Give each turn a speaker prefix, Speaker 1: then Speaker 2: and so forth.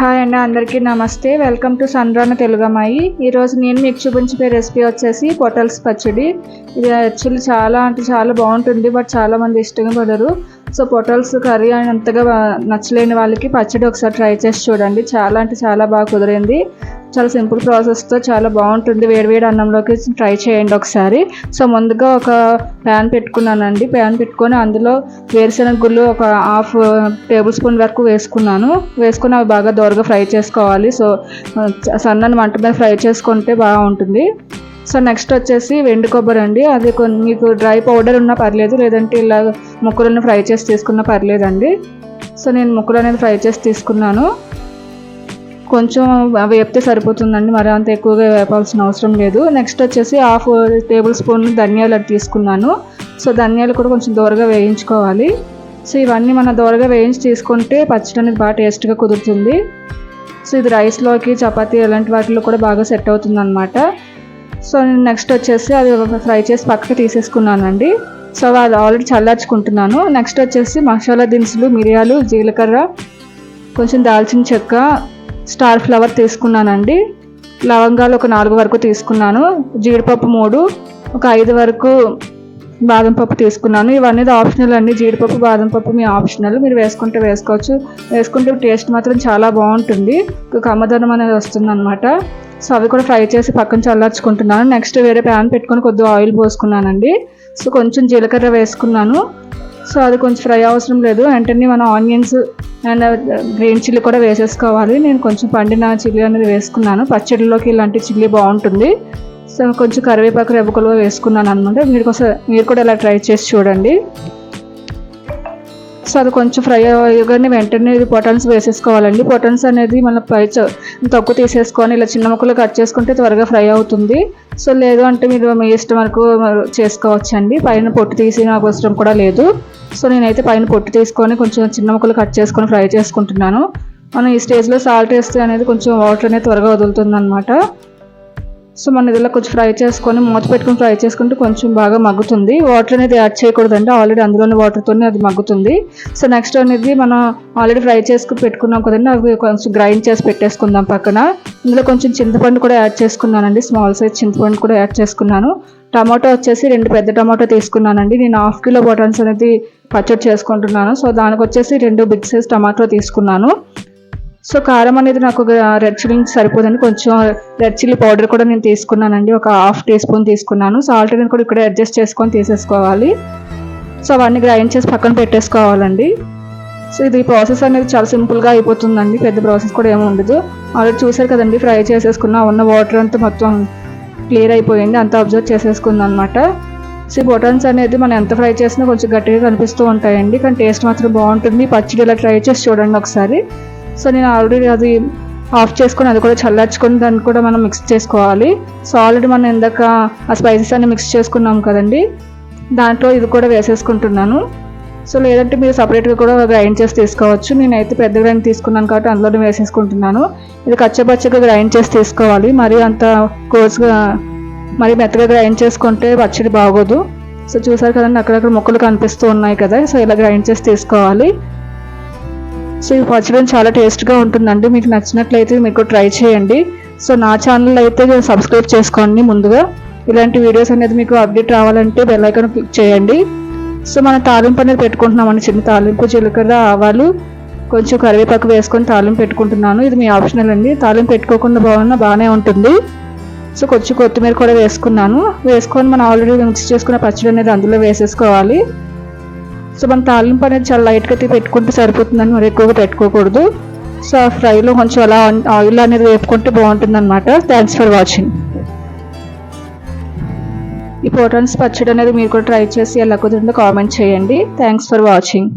Speaker 1: Hi అండి అందరికీ నమస్తే. వెల్కమ్ టు సన్రాన తెలుగమ్మాయి ఈరోజు నేను మీకు చూపించే రెసిపీ వచ్చేసి పొటల్స్ పచ్చడి. ఇది యాక్చువల్లీ చాలా అంటే చాలా బాగుంటుంది బట్ చాలా మంది ఇష్టంగా పడరు. సో పొటల్స్ కర్రీ అంతగా నచ్చలేని వాళ్ళకి పచ్చడి ఒకసారి ట్రై చేసి చూడండి. చాలా అంటే చాలా బాగా కుదిరింది. చాలా సింపుల్ ప్రాసెస్తో చాలా బాగుంటుంది. వేడివేడి అన్నంలోకి ట్రై చేయండి ఒకసారి. సో ముందుగా ఒక ప్యాన్ పెట్టుకున్నానండి. ప్యాన్ పెట్టుకొని అందులో వేరుశెనగ గుళ్ళు ఒక హాఫ్ టేబుల్ స్పూన్ వరకు వేసుకున్నాను. వేసుకుని అవి బాగా దోరగా ఫ్రై చేసుకోవాలి. సో సన్నని మంట మీద ఫ్రై చేసుకుంటే బాగుంటుంది. సో నెక్స్ట్ వచ్చేసి వెండి కొబ్బరి అండి. అది కొన్ని మీకు డ్రై పౌడర్ ఉన్నా పర్లేదు లేదంటే ఇలా ముక్కలను ఫ్రై చేసి తీసుకున్నా పర్లేదండి. సో నేను ముక్కలు అనేది ఫ్రై చేసి తీసుకున్నాను. కొంచెం వేపితే సరిపోతుందండి మరి అంత ఎక్కువగా వేపాల్సిన అవసరం లేదు. నెక్స్ట్ వచ్చేసి హాఫ్ టేబుల్ స్పూన్ ధనియాలు అది తీసుకున్నాను. సో ధనియాలు కూడా కొంచెం దూరగా వేయించుకోవాలి. సో ఇవన్నీ మన దూరగా వేయించి తీసుకుంటే పచ్చడి అనేది బాగా టేస్ట్గా కుదురుతుంది. సో ఇది రైస్లోకి చపాతీ ఇలాంటి వాటిలో కూడా బాగా సెట్ అవుతుంది అనమాట సో నేను నెక్స్ట్ వచ్చేసి అది ఫ్రై చేసి పక్కకి తీసేసుకున్నానండి. సో అది ఆల్రెడీ చల్లార్చుకుంటున్నాను. నెక్స్ట్ వచ్చేసి మసాలా దినుసులు మిరియాలు జీలకర్ర కొంచెం దాల్చిన చెక్క స్టార్ ఫ్లవర్ తీసుకున్నానండి. లవంగాలు ఒక నాలుగు వరకు తీసుకున్నాను. జీడిపప్పు మూడు ఒక ఐదు వరకు బాదం పప్పు తీసుకున్నాను. ఇవన్నీ ఆప్షనల్ అండి. జీడిపప్పు బాదం పప్పు మీ ఆప్షనల్. మీరు వేసుకుంటే వేసుకోవచ్చు. వేసుకుంటే టేస్ట్ మాత్రం చాలా బాగుంటుంది. కమ్మదనం అనేది వస్తుంది అనమాట సో అవి కూడా ఫ్రై చేసి పక్కన చల్లార్చుకుంటున్నాను. నెక్స్ట్ వేరే ప్యాన్ పెట్టుకొని కొద్దిగా ఆయిల్ పోసుకున్నానండి. సో కొంచెం జీలకర్ర వేసుకున్నాను. సో అది కొంచెం ఫ్రై అవసరం లేదు. వెంటనే మనం ఆనియన్స్ అండ్ గ్రీన్ చిల్లీ కూడా వేసేసుకోవాలి. నేను కొంచెం పండిన చిల్లీ అనేది వేసుకున్నాను. పచ్చడిలోకి ఇలాంటి చిల్లీ బాగుంటుంది. సో కొంచెం కరివేపాకు రెబ్బకలు వేసుకున్నాను అనమాట మీరు కోసం మీరు కూడా ఇలా ట్రై చేసి చూడండి. సో అది కొంచెం ఫ్రై అయ్యగానే వెంటనే ఇది పొటన్స్ వేసేసుకోవాలండి. పొటన్స్ అనేది మన పై తక్కువ తీసేసుకొని ఇలా చిన్న ముక్కలు కట్ చేసుకుంటే త్వరగా ఫ్రై అవుతుంది. సో లేదు అంటే మీరు మీ ఇష్టం వరకు చేసుకోవచ్చు అండి పైన పొట్టు తీసిన అవసరం కూడా లేదు. సో నేనైతే పైన పొట్టు తీసుకొని కొంచెం చిన్న ముక్కలు కట్ చేసుకొని ఫ్రై చేసుకుంటున్నాను. మనం ఈ స్టేజ్లో సాల్ట్ వేస్తే అనేది కొంచెం వాటర్ అనేది త్వరగా వదులుతుంది అనమాట సో మన ఇదిలో కొంచెం ఫ్రై చేసుకొని మూత పెట్టుకొని ఫ్రై చేసుకుంటే కొంచెం బాగా మగ్గుతుంది. వాటర్ అనేది యాడ్ చేయకూడదండి. ఆల్రెడీ అందులోని వాటర్తోనే అది మగ్గుతుంది. సో నెక్స్ట్ అనేది మనం ఆల్రెడీ ఫ్రై చేసుకుని పెట్టుకున్నాం కదండి. అవి కొంచెం గ్రైండ్ చేసి పెట్టేసుకుందాం పక్కన. ఇందులో కొంచెం చింతపండు కూడా యాడ్ చేసుకున్నానండి. స్మాల్ సైజ్ చింతపండు కూడా యాడ్ చేసుకున్నాను. టమాటో వచ్చేసి రెండు పెద్ద టమాటో తీసుకున్నానండి. నేను హాఫ్ కిలో బటన్స్ అనేది పచ్చడి చేసుకుంటున్నాను. సో దానికి వచ్చేసి రెండు బిగ్ సైజ్ టమాటో తీసుకున్నాను. సో కారం అనేది నాకు రెడ్ చిల్లీ సరిపోదండి. కొంచెం రెడ్ చిల్లీ పౌడర్ కూడా నేను తీసుకున్నానండి. ఒక హాఫ్ టీ స్పూన్ తీసుకున్నాను. సాల్ట్ అనేది కూడా ఇక్కడ అడ్జస్ట్ చేసుకొని తీసేసుకోవాలి. సో అవన్నీ గ్రైండ్ చేసి పక్కన పెట్టేసుకోవాలండి. సో ఇది ప్రాసెస్ అనేది చాలా సింపుల్గా అయిపోతుందండి. పెద్ద ప్రాసెస్ కూడా ఏమి ఉండదు. ఆల్రెడీ చూసారు కదండి ఫ్రై చేసేసుకున్న ఉన్న వాటర్ అంతా మొత్తం క్లియర్ అయిపోయింది. అంతా అబ్జర్వ్ చేసేసుకుంది అనమాట సో బొటన్స్ అనేది మనం ఎంత ఫ్రై చేసినా కొంచెం గట్టిగా కనిపిస్తూ ఉంటాయండి. కానీ టేస్ట్ మాత్రం బాగుంటుంది. పచ్చడి ఇలా ట్రై చేసి చూడండి ఒకసారి. సో నేను ఆల్రెడీ అది ఆఫ్ చేసుకొని అది కూడా చల్లార్చుకొని దాన్ని కూడా మనం మిక్స్ చేసుకోవాలి. సో ఆల్రెడీ మనం ఇందాక ఆ స్పైసెస్ అన్ని మిక్స్ చేసుకున్నాం కదండి. దాంట్లో ఇది కూడా వేసేసుకుంటున్నాను. సో లేదంటే మీరు సపరేట్గా కూడా గ్రైండ్ చేసి తీసుకోవచ్చు. నేనైతే పెద్ద గ్రైండ్ తీసుకున్నాను కాబట్టి అందులోనే వేసేసుకుంటున్నాను. ఇది కచ్చపచ్చగా గ్రైండ్ చేసి తీసుకోవాలి. మరి అంత కోర్స్గా మరి మెత్తగా గ్రైండ్ చేసుకుంటే పచ్చడి బాగోదు. సో చూసారు కదండి అక్కడక్కడ ముక్కలు కనిపిస్తూ ఉన్నాయి కదా. సో ఇలా గ్రైండ్ చేసి తీసుకోవాలి. సో ఈ పచ్చడి చాలా టేస్ట్గా ఉంటుందండి. మీకు నచ్చినట్లయితే మీకు ట్రై చేయండి. సో నా ఛానల్ అయితే సబ్స్క్రైబ్ చేసుకోండి ముందుగా. ఇలాంటి వీడియోస్ అనేది మీకు అప్డేట్ రావాలంటే బెల్ ఐకాన్ క్లిక్ చేయండి. సో మన తాలింపు అనేది పెట్టుకుంటున్నామండి. చిన్న తాలింపు జీలకర్ర ఆవాలు కొంచెం కరివేపాకు వేసుకొని తాలింపు పెట్టుకుంటున్నాను. ఇది మీ ఆప్షనల్ అండి. తాలింపు పెట్టుకోకుండా బాగున్నా బాగానే ఉంటుంది. సో కొంచెం కొత్తిమీర కూడా వేసుకున్నాను. వేసుకొని మనం ఆల్రెడీ మిక్స్ చేసుకున్న పచ్చడి అనేది అందులో వేసేసుకోవాలి. సో మన తాలింపు అనేది చాలా లైట్గా పెట్టుకుంటే సరిపోతుందని మరి ఎక్కువగా పెట్టుకోకూడదు. సో ఆ ఫ్రైలో కొంచెం అలా ఆయిల్ అనేది వేపుకుంటే బాగుంటుంది అనమాట థ్యాంక్స్ ఫర్ వాచింగ్ ఈ పోటన్స్ పచ్చడి అనేది మీరు కూడా ట్రై చేసి ఎలా కుదిరిందో కామెంట్ చేయండి. Thanks for watching